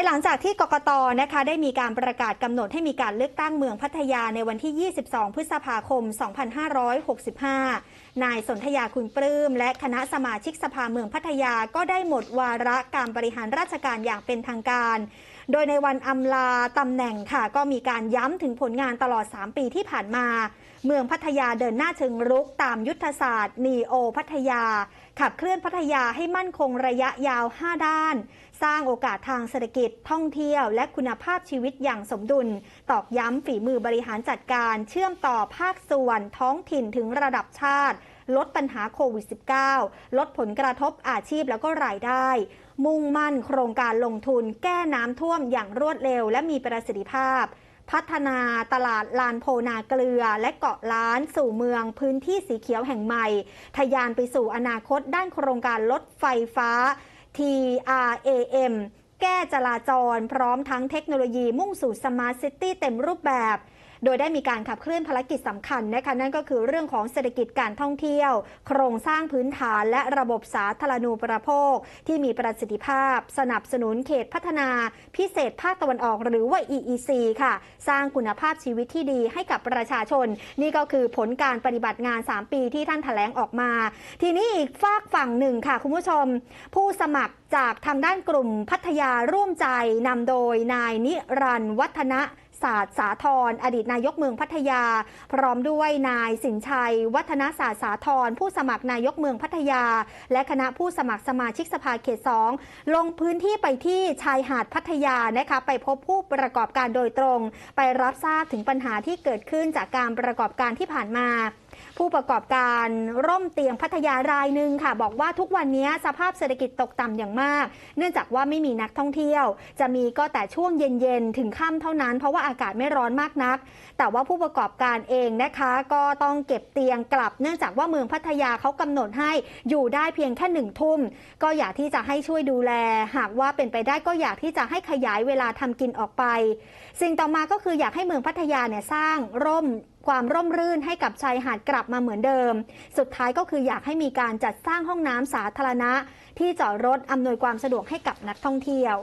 ายหลังจากที่กกตนะคะได้มีการประกาศกำหนดให้มีการเลือกตั้งเมืองพัทยาในวันที่ 22 พฤษภาคม 2565 นายสนธยาคุณปลื้ม และคณะสมาชิกสภาเมืองพัทยาก็ได้หมดวาระการบริหารราชการอย่างเป็นทางการ โดยในวันอำลาตำแหน่งค่ะ ก็มีการย้ำถึงผลงานตลอด 3 ปีที่ผ่านมา เมืองพัทยาเดินหน้าเชิงรุกตามยุทธศาสตร์นีโอพัทยา ขับเคลื่อนพัทยาให้มั่นคงระยะยาว 5 ด้าน สร้างโอกาสทางเศรษฐกิจท่องเที่ยว และคุณภาพชีวิตอย่างสมดุล ตอกย้ำฝีมือบริหารจัดการ เชื่อมต่อภาคส่วนท้องถิ่นถึงระดับชาติ ลดปัญหาโควิด -19 ลดผลกระทบอาชีพแล้วก็รายได้ มุ่งมั่นโครงการลงทุน แก้น้ำท่วมอย่างรวดเร็ว และมีประสิทธิภาพ พัฒนาตลาดลานโพนาเกลือ และเกาะล้านสู่เมืองพื้นที่สีเขียวแห่งใหม่ทะยานไปสู่อนาคตด้านโครงการลดไฟฟ้า TRAM แก้จราจร พร้อมทั้งเทคโนโลยีมุ่งสู่สมาร์ทซิตี้เต็มรูปแบบ โดยได้มีการขับเคลื่อนภารกิจสำคัญนะคะนั่นก็คือเรื่องของเศรษฐกิจการท่องเที่ยว โครงสร้างพื้นฐานและระบบสาธารณูปโภค ที่มีประสิทธิภาพ สนับสนุนเขตพัฒนา พิเศษภาคตะวันออกหรือว่า EEC ค่ะ สร้างคุณภาพชีวิตที่ดีให้กับประชาชน นี่ก็คือผลการปฏิบัติงาน 3 ปีที่ท่านแถลงออกมา ทีนี้อีกฝากฝั่งหนึ่งค่ะ คุณผู้ชม ผู้สมัครจากทางด้านกลุ่มพัทยาร่วมใจนำโดยนายนิรันต์วัฒนะ ศาสตร์สาธรอดีตนายกเมืองพัทยา พร้อมด้วยนายสินชัย วัฒนศาสตร์สาธรผู้สมัครนายกเมืองพัทยา และคณะผู้สมัครสมาชิกสภาเขตสองลงพื้นที่ไปที่ชายหาดพัทยานะคะไปพบผู้ประกอบการโดยตรง ไปรับทราบถึงปัญหาที่เกิดขึ้นจากการประกอบการที่ผ่านมา ผู้ประกอบการร่มเตียงพัทยารายหนึ่งค่ะ บอกว่าทุกวันนี้สภาพเศรษฐกิจตกต่ำอย่างมาก เนื่องจากว่าไม่มีนักท่องเที่ยว จะมีก็แต่ช่วงเย็นๆ ถึงค่ำเท่านั้น เพราะว่าอากาศไม่ร้อนมากนัก แต่ว่าผู้ประกอบการเองนะคะ ก็ต้องเก็บเตียงกลับ เนื่องจากว่าเมืองพัทยาเขากำหนดให้อยู่ได้เพียงแค่หนึ่งทุ่ม ก็อยากที่จะให้ช่วยดูแล หากว่าเป็นไปได้ก็อยากที่จะให้ขยายเวลาทำกินออกไป สิ่งต่อมาก็คืออยากให้เมืองพัทยาเนี่ยสร้างร่ม ความร่มรื่นให้กับชายหาดกลับมาเหมือนเดิม สุดท้ายก็คืออยากให้มีการจัดสร้างห้องน้ำสาธารณะ ที่จอดรถอำนวยความสะดวกให้กับนักท่องเที่ยว